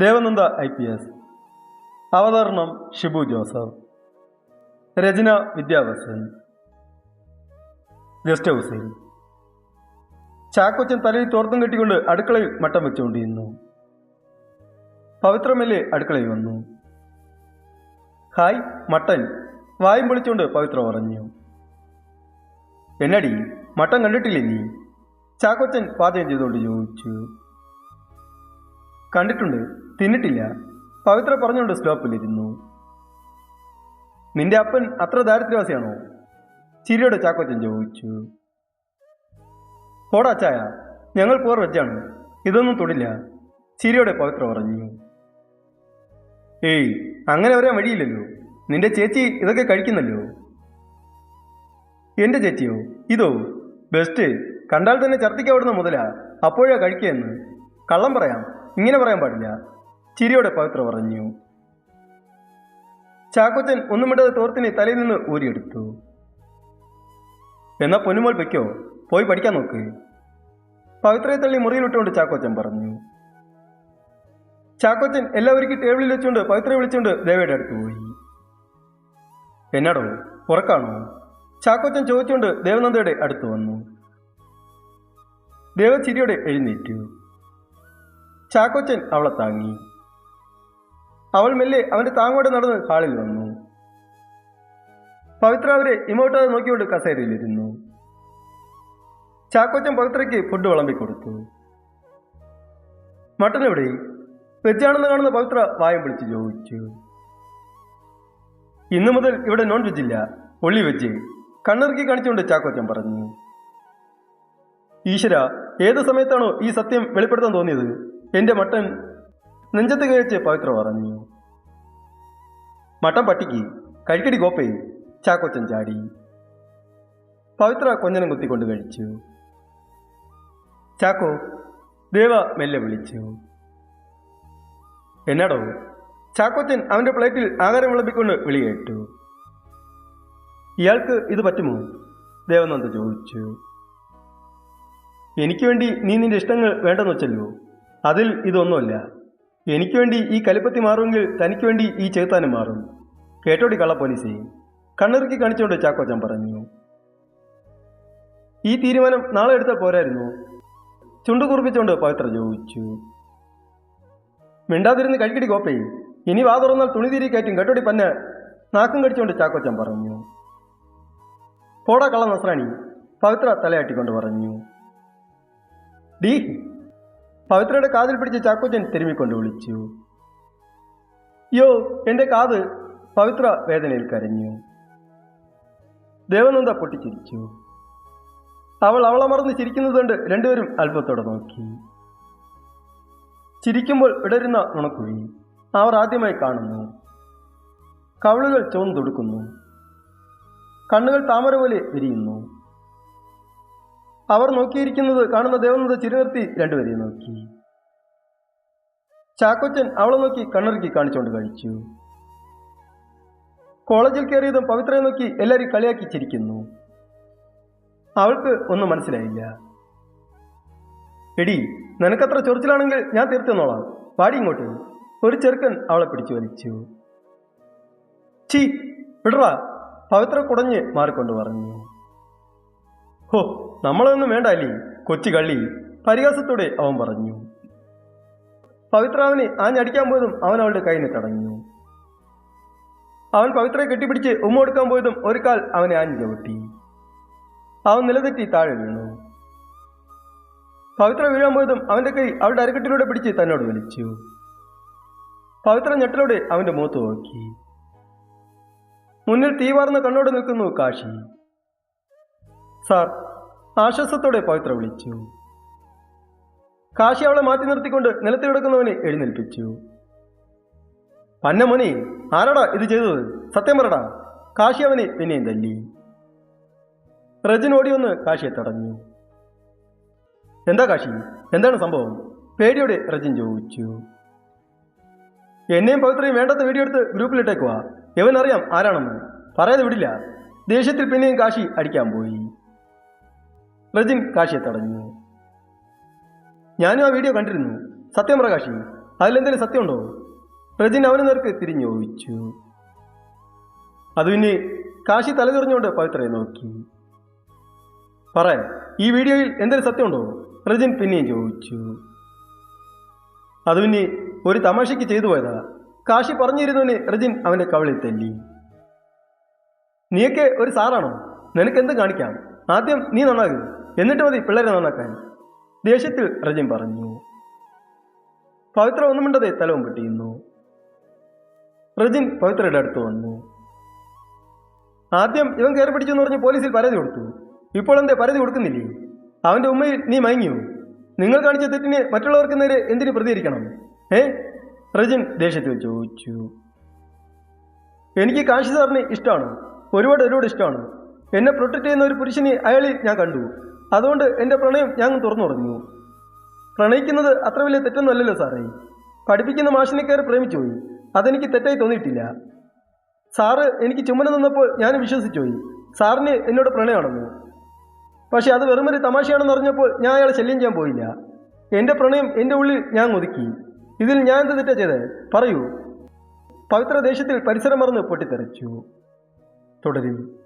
Devananda I P S. അവതരണം Shibu Joseph. രചന വിദ്യാഭ്യാസൻ ഗസ്റ്റ് ഹൗസിൽ. ചാക്കൊച്ചൻ തലയിൽ തോർത്തും കെട്ടിക്കൊണ്ട് അടുക്കളയിൽ മട്ടം വെച്ചുകൊണ്ടിരുന്നു. പവിത്രമല്ലേ അടുക്കളയിൽ വന്നു. Hi mutton. വായും പൊളിച്ചുകൊണ്ട് പവിത്ര പറഞ്ഞു. എന്നടി മട്ടൻ കണ്ടിട്ടില്ലേ നീ? ചാക്കൊച്ചൻ പാചകം ചെയ്തുകൊണ്ട് ചോദിച്ചു. കണ്ടിട്ടുണ്ട്. തിന്നിട്ടില്ല. പവിത്ര പറഞ്ഞുകൊണ്ട് സ്റ്റോപ്പിലിരുന്നു. നിന്റെ അപ്പൻ അത്ര ദാരിദ്ര്യവാസിയാണോ? ചിരിയോടെ ചാക്കോച്ചൻ ചോദിച്ചു. പോടാ ചായ ഞങ്ങൾ പോർ വെച്ചാണ്. ഇതൊന്നും തൊടില്ല ചിരിയോടെ പവിത്ര പറഞ്ഞു. ഏയ് അങ്ങനെ വരാൻ വഴിയില്ലല്ലോ. നിന്റെ ചേച്ചി ഇതൊക്കെ കഴിക്കുന്നല്ലോ. എന്റെ ചേച്ചിയോ? ഇതോ? ബെസ്റ്റ്. കണ്ടാൽ തന്നെ ചർത്തിക്കവിടുന്ന മുതലാ. അപ്പോഴാ കഴിക്കുകയെന്ന് കള്ളം പറയാം. ഇങ്ങനെ പറയാൻ പാടില്ല. ചിരിയോടെ പവിത്ര പറഞ്ഞു ചാക്കോച്ചൻ ഒന്നുമിടാതെ തോർത്തിനെ തലയിൽ നിന്ന് ഊരിയെടുത്തു. എന്നാ പൊന്നുമോൾ വെക്കോ പോയി പഠിക്കാൻ നോക്ക്. പവിത്രയെ തള്ളി മുറിയിലിട്ടുകൊണ്ട് ചാക്കോച്ചൻ പറഞ്ഞു ചാക്കോച്ചൻ എല്ലാവർക്കും ടേബിളിൽ വെച്ചുകൊണ്ട് പവിത്രയെ വിളിച്ചുകൊണ്ട് ദേവയുടെ അടുത്ത് പോയി. എന്നാടോ ഉറക്കാണോ? ചാക്കോച്ചൻ ചോദിച്ചുകൊണ്ട് ദേവനന്ദയുടെ അടുത്ത് വന്നു. ദേവ ചിരിയോടെ എഴുന്നേറ്റു. ചാക്കോച്ചൻ അവളെ താങ്ങി. അവൾ മെല്ലെ അവന്റെ താങ്ങോട്ട് നടന്ന് ഹാളിൽ വന്നു. പവിത്ര അവരെ ഇമോട്ടാതെ നോക്കിക്കൊണ്ട് കസേരയിലിരുന്നു. ചാക്കോച്ചൻ പവിത്രയ്ക്ക് ഫുഡ് വിളമ്പി കൊടുത്തു മട്ടൻ എവിടെ? വെജാണെന്ന് കാണുന്ന പവിത്ര വായം പിടിച്ച് ചോദിച്ചു. ഇന്നു മുതൽ ഇവിടെ നോൺ വെജ് ഇല്ല ഒള്ളി വെജ് കണ്ണിറുക്കി കാണിച്ചുകൊണ്ട് ചാക്കോച്ചൻ പറഞ്ഞു. ഈശ്വര ഏത് സമയത്താണോ ഈ സത്യം വെളിപ്പെടുത്താൻ തോന്നിയത്? എന്റെ മട്ടൻ നെഞ്ചത്ത് കഴിച്ച് പവിത്ര പറഞ്ഞു. മട്ടം പട്ടിക്ക് കഴിക്കടി ഗോപ്പേ ചാക്കോച്ചൻ ചാടി. പവിത്ര കൊഞ്ഞനം കുത്തിക്കൊണ്ട് കഴിച്ചു. ചാക്കോ ദേവ മെല്ലെ വിളിച്ചു. എന്നാടോ ചാക്കോച്ചൻ അവന്റെ പ്ലേറ്റിൽ ആഹാരം വിളമ്പിക്കൊണ്ട് വിളിയേറ്റു ഇയാൾക്ക് ഇത് പറ്റുമോ? ദേവനന്ദ ചോദിച്ചു. എനിക്ക് വേണ്ടി നീ നിന്റെ ഇഷ്ടങ്ങൾ വേണ്ടെന്ന് വെച്ചല്ലോ. അതിൽ ഇതൊന്നുമല്ല. എനിക്ക് വേണ്ടി ഈ കലിപ്പത്തി മാറുമെങ്കിൽ തനിക്ക് വേണ്ടി ഈ ചേത്താനും മാറും. കേട്ടോടി കള്ള പോലീസേ കണ്ണിറുക്കി കാണിച്ചുകൊണ്ട് ചാക്കോച്ചൻ പറഞ്ഞു. ഈ തീരുമാനം നാളെ എടുത്താൽ പോരായിരുന്നു. ചുണ്ടു കുറിപ്പിച്ചുകൊണ്ട് പവിത്ര ചോദിച്ചു. മിണ്ടാതിരുന്ന് കഴിക്കടി കോപ്പേ ഇനി വാ തുറന്നാൽ തുണി തീരി കയറ്റും. കേട്ടോടി പന്ന നാക്കും കടിച്ചുകൊണ്ട് ചാക്കോച്ചൻ പറഞ്ഞു. പോടാ കള്ള നസ്രാണി പവിത്ര തലയാട്ടിക്കൊണ്ട് പറഞ്ഞു. ഡീ പവിത്രയുടെ കാതിൽ പിടിച്ച് ചാക്കോച്ചൻ തിരുമ്മിക്കൊണ്ട് വിളിച്ചു. യോ എന്റെ കാത് പവിത്ര വേദനയിൽ കരഞ്ഞു. ദേവനന്ദ പൊട്ടിച്ചിരിച്ചു. അവൾ അവളെ മറന്ന് ചിരിക്കുന്നത് കണ്ട് രണ്ടുപേരും അല്പത്തോടെ നോക്കി. ചിരിക്കുമ്പോൾ ഇടരുന്ന നുണക്കുഴി അവർ ആദ്യമായി കാണുന്നു. കവളുകൾ ചുവന്നു തുടുക്കുന്നു കണ്ണുകൾ താമര പോലെ വിരിയുന്നു. അവർ നോക്കിയിരിക്കുന്നത് കാണുന്ന ദേവനന്ദ ചിരിനിർത്തി രണ്ടുപേരെയും നോക്കി. ചാക്കോച്ചൻ അവളെ നോക്കി കണ്ണിറുക്കി കാണിച്ചുകൊണ്ട് കഴിച്ചു. കോളേജിൽ കയറിയതും പവിത്രയെ നോക്കി എല്ലാവരും കളിയാക്കി ചിരിക്കുന്നു. അവൾക്ക് ഒന്നും മനസ്സിലായില്ല. എടി നിനക്കത്ര ചൊറിച്ചിലാണെങ്കിൽ ഞാൻ തീർത്തുന്നോളാം. പാടി ഇങ്ങോട്ട്. ഒരു ചെറുക്കൻ അവളെ പിടിച്ചു വലിച്ചു. ചീ വിടറ. പവിത്ര കുടഞ്ഞ് മാറിക്കൊണ്ട് പറഞ്ഞു. ഹോ നമ്മളൊന്നും വേണ്ട അല്ലേ കൊച്ചു കള്ളി. പരിഹാസത്തോടെ അവൻ പറഞ്ഞു. പവിത്രാവിനെ ആഞ്ഞടിക്കാൻ പോയതും അവൻ അവളുടെ കൈന് തടഞ്ഞു. അവൻ പവിത്രയെ കെട്ടിപ്പിടിച്ച് ഉമ്മ കൊടുക്കാൻ പോയതും ഒരു കാൽ അവനെ ആഞ്ഞു ചവിട്ടി. അവൻ നിലതെറ്റി താഴെ വീണു. പവിത്ര വീഴാൻ പോയതും അവന്റെ കൈ അവളുടെ അരക്കെട്ടിലൂടെ പിടിച്ച് തന്നോട് വലിച്ചു. പവിത്ര ഞെട്ടലോടെ അവന്റെ മുഖത്ത് നോക്കി. മുന്നിൽ തീവാർന്ന കണ്ണോട് നിൽക്കുന്നു കാശി. സാർ ആശ്വാസത്തോടെ പവിത്ര വിളിച്ചു. കാശി അവളെ മാറ്റി നിർത്തിക്കൊണ്ട് നിലത്ത് കിടക്കുന്നവനെ എഴുന്നേൽപ്പിച്ചു. പന്നമുനി ആരടാ ഇത് ചെയ്തത്? സത്യം പറടാ. കാശി അവനെ പിന്നെയും തല്ലി. റജിൻ ഓടി വന്ന് കാശിയെ തടഞ്ഞു. എന്താ കാശി? എന്താണ് സംഭവം? പേടിയോടെ റജിൻ ചോദിച്ചു. എന്നെയും പവിത്രയും വേണ്ടാത്ത വീഡിയോ എടുത്ത് ഗ്രൂപ്പിലിട്ടേക്കുവാ. ഇവനറിയാം ആരാണെന്ന്. പറയാതെ വിടില്ല. ദേഷ്യത്തിൽ പിന്നെയും കാശി അടിക്കാൻ പോയി. റജിൻ കാശിയെ തടഞ്ഞു. ഞാനും ആ വീഡിയോ കണ്ടിരുന്നു. സത്യം പ്രകാശി കാശി അതിലെന്തെങ്കിലും സത്യമുണ്ടോ? റജിൻ അവന് നേർക്ക് തിരിഞ്ഞു ചോദിച്ചു അത് പിന്നെ കാശി തലതിറിഞ്ഞുകൊണ്ട് പവിത്രയെ നോക്കി. പറ ഈ വീഡിയോയിൽ എന്തെങ്കിലും സത്യമുണ്ടോ? റജിൻ പിന്നെയും ചോദിച്ചു. അത് പിന്നെ ഒരു തമാശയ്ക്ക് ചെയ്തു പോയതാ. കാശി പറഞ്ഞിരുന്നവന് റജിൻ അവന്റെ കവളിൽ തല്ലി. നീയൊക്കെ ഒരു സാറാണോ? നിനക്കെന്ത് കാണിക്കാം? ആദ്യം നീ നന്നാകും. എന്നിട്ട് മതി പിള്ളേരെ നന്നാക്കാൻ. ദേഷ്യത്തിൽ റജിം പറഞ്ഞു. പവിത്ര ഒന്നും തലവും പെട്ടിയുന്നു. റജിൻ പവിത്രയുടെ അടുത്ത് വന്നു. ആദ്യം ഇവൻ കയറി പിടിച്ചു എന്ന് പറഞ്ഞ് പോലീസിൽ പരാതി കൊടുത്തു. ഇപ്പോൾ എന്തേ പരാതി കൊടുക്കുന്നില്ലേ? അവന്റെ ഉമ്മയിൽ നീ മയങ്ങിയോ? നിങ്ങൾ കാണിച്ച തെറ്റിന് മറ്റുള്ളവർക്ക് നേരെ എന്തിനു പ്രതികരിക്കണം? ഏ? റജിൻ ദേഷ്യത്തിൽ ചോദിച്ചു. എനിക്ക് കാശി സാറിന് ഇഷ്ടമാണ് ഒരുപാട് ഒരുപാട് ഇഷ്ടമാണ് എന്നെ പ്രൊട്ടക്ട് ചെയ്യുന്ന ഒരു പുരുഷനെ അയാളിൽ ഞാൻ കണ്ടു. അതുകൊണ്ട് എന്റെ പ്രണയം ഞാൻ തുറന്നു പറഞ്ഞു പ്രണയിക്കുന്നത് അത്ര വലിയ തെറ്റൊന്നുമല്ലല്ലോ സാറേ. പഠിപ്പിക്കുന്ന മാഷിനെ കയറി പ്രേമിച്ചു പോയി അതെനിക്ക് തെറ്റായി തോന്നിയിട്ടില്ല. സാറ് എനിക്ക് ചുമന നിന്നപ്പോൾ ഞാൻ വിശ്വസിച്ചു പോയി സാറിന് എന്നോട് പ്രണയമാണെന്ന്. പക്ഷേ അത് വെറുമൊരു തമാശയാണെന്ന് അറിഞ്ഞപ്പോൾ ഞാൻ അയാളെ ശല്യം ചെയ്യാൻ പോയില്ല. എന്റെ പ്രണയം എന്റെ ഉള്ളിൽ ഞാൻ ഒതുക്കി. ഇതിൽ ഞാൻ എന്ത് തെറ്റാ ചെയ്തേ? പറയൂ. പവിത്ര ദേശത്തിൽ പരിസരം മറന്ന് പൊട്ടിത്തെറിച്ചു. തുടരും.